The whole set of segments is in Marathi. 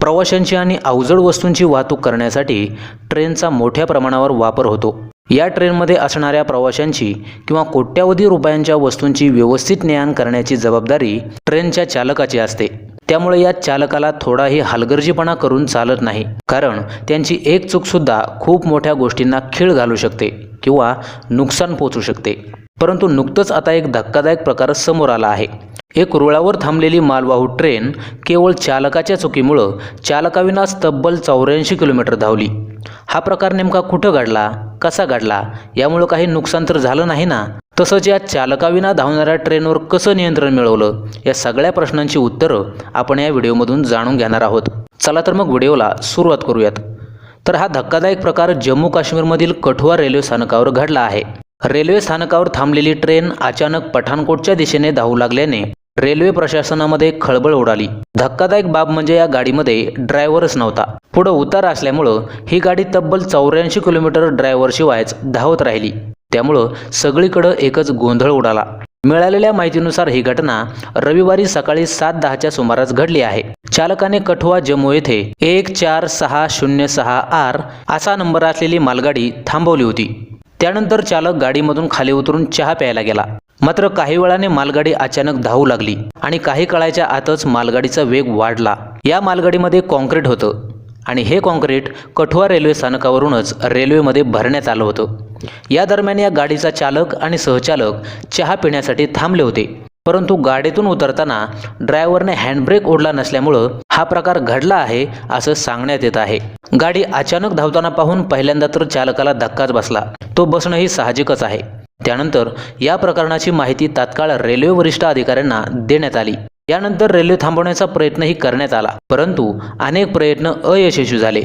प्रवाशांची आणि अवजड वस्तूंची वाहतूक करण्यासाठी ट्रेनचा मोठ्या प्रमाणावर वापर होतो. या ट्रेनमध्ये असणाऱ्या प्रवाशांची किंवा कोट्यावधी रुपयांच्या वस्तूंची व्यवस्थित ने आण करण्याची जबाबदारी ट्रेनच्या चालकाची असते. त्यामुळे या चालकाला थोडाही हलगर्जीपणा करून चालत नाही. कारण त्यांची एक चूकसुद्धा खूप मोठ्या गोष्टींना खीळ घालू शकते किंवा नुकसान पोचू शकते. परंतु नुकतंच आता एक धक्कादायक प्रकार समोर आला आहे. एक रुळावर थांबलेली मालवाहू ट्रेन केवळ चालकाच्या चुकीमुळं चालकाविनाच तब्बल चौऱ्याऐंशी किलोमीटर धावली. हा प्रकार नेमका कुठं घडला कसा घडला यामुळं काही नुकसान तर झालं नाही ना? तसंच या चालकाविना धावणाऱ्या ट्रेनवर कसं नियंत्रण मिळवलं या सगळ्या प्रश्नांची उत्तरं आपण या व्हिडिओमधून जाणून घेणार आहोत. चला तर मग व्हिडिओला सुरुवात करूयात. तर हा धक्कादायक प्रकार जम्मू काश्मीरमधील कठुआ रेल्वे स्थानकावर घडला आहे. रेल्वे स्थानकावर थांबलेली ट्रेन अचानक पठाणकोटच्या दिशेने धावू लागल्याने रेल्वे प्रशासनामध्ये खळबळ उडाली. धक्कादायक बाब म्हणजे या गाडीमध्ये ड्रायव्हरच नव्हता. पुढं उतार असल्यामुळं ही गाडी तब्बल चौऱ्याऐंशी किलोमीटर ड्रायव्हरशिवायच धावत राहिली. त्यामुळं सगळीकडं एकच गोंधळ उडाला. मिळालेल्या माहितीनुसार ही घटना रविवारी सकाळी सात दहाच्या सुमारास घडली आहे. चालकाने कठुआ जम्मू येथे एक चार सहा शून्य सहा आर असा नंबर असलेली मालगाडी थांबवली होती. त्यानंतर चालक गाडीमधून खाली उतरून चहा प्यायला गेला. मात्र काही वेळाने मालगाडी अचानक धावू लागली आणि काही काळाच्या आतच मालगाडीचा वेग वाढला. या मालगाडीमध्ये कॉन्क्रीट होतं आणि हे कॉन्क्रीट कठुआ रेल्वे स्थानकावरूनच रेल्वेमध्ये भरण्यात आलं होतं. या दरम्यान या गाडीचा चालक आणि सहचालक चहा पिण्यासाठी थांबले होते. परंतु गाडीतून उतरताना ड्रायव्हरने हँडब्रेक ओढला नसल्यामुळं हा प्रकार घडला आहे असं सांगण्यात येत आहे. गाडी अचानक धावताना पाहून पहिल्यांदा तर चालकाला धक्काच बसला. तो बसणंही साहजिकच आहे. त्यानंतर या प्रकरणाची माहिती तात्काळ रेल्वे वरिष्ठ अधिकाऱ्यांना देण्यात आली. यानंतर रेल्वे थांबवण्याचा प्रयत्नही करण्यात आला परंतु अनेक प्रयत्न अयशस्वी झाले.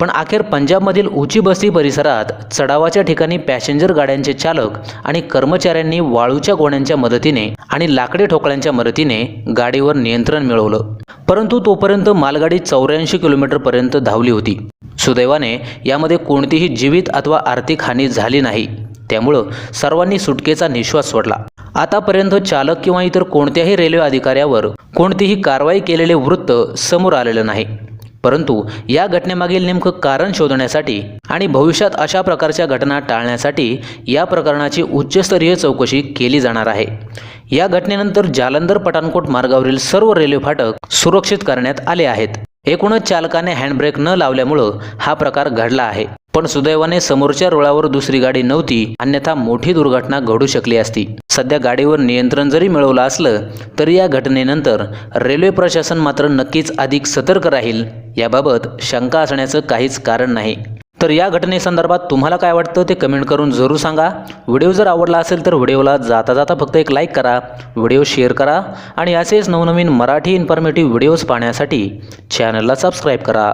पण अखेर पंजाबमधील उची बस्ती परिसरात चढावाच्या ठिकाणी पॅसेंजर गाड्यांचे चालक आणि कर्मचाऱ्यांनी वाळूच्या गोण्यांच्या मदतीने आणि लाकडी ठोकळ्यांच्या मदतीने गाडीवर नियंत्रण मिळवलं. परंतु तोपर्यंत मालगाडी चौऱ्याऐंशी किलोमीटरपर्यंत धावली होती. सुदैवाने यामध्ये कोणतीही जीवित अथवा आर्थिक हानी झाली नाही. त्यामुळं सर्वांनी सुटकेचा निश्वास सोडला. आतापर्यंत चालक किंवा इतर कोणत्याही रेल्वे अधिकाऱ्यावर कोणतीही कारवाई केलेले वृत्त समोर आलेलं नाही. परंतु या घटनेमागील नेमकं कारण शोधण्यासाठी आणि भविष्यात अशा प्रकारच्या घटना टाळण्यासाठी या प्रकरणाची उच्चस्तरीय चौकशी केली जाणार आहे. या घटनेनंतर जालंधर पठाणकोट मार्गावरील सर्व रेल्वे फाटक सुरक्षित करण्यात आले आहेत. एकूणच चालकाने हँडब्रेक न लावल्यामुळं हा प्रकार घडला आहे. पण सुदैवाने समोरच्या रुळावर दुसरी गाडी नव्हती अन्यथा मोठी दुर्घटना घडू शकली असती. सध्या गाडीवर नियंत्रण जरी मिळवलं असलं तरी या घटनेनंतर रेल्वे प्रशासन मात्र नक्कीच अधिक सतर्क राहील याबाबत शंका असण्याचं काहीच कारण नाही. तर या घटनेसंदर्भात तुम्हाला काय वाटतं ते कमेंट करून जरूर सांगा. व्हिडिओ जर आवडला असेल तर व्हिडिओला जाता जाता फक्त एक लाईक करा व्हिडिओ शेअर करा आणि असेच नवनवीन मराठी इन्फॉर्मेटिव्ह व्हिडिओज पाहण्यासाठी चॅनलला सबस्क्राईब करा.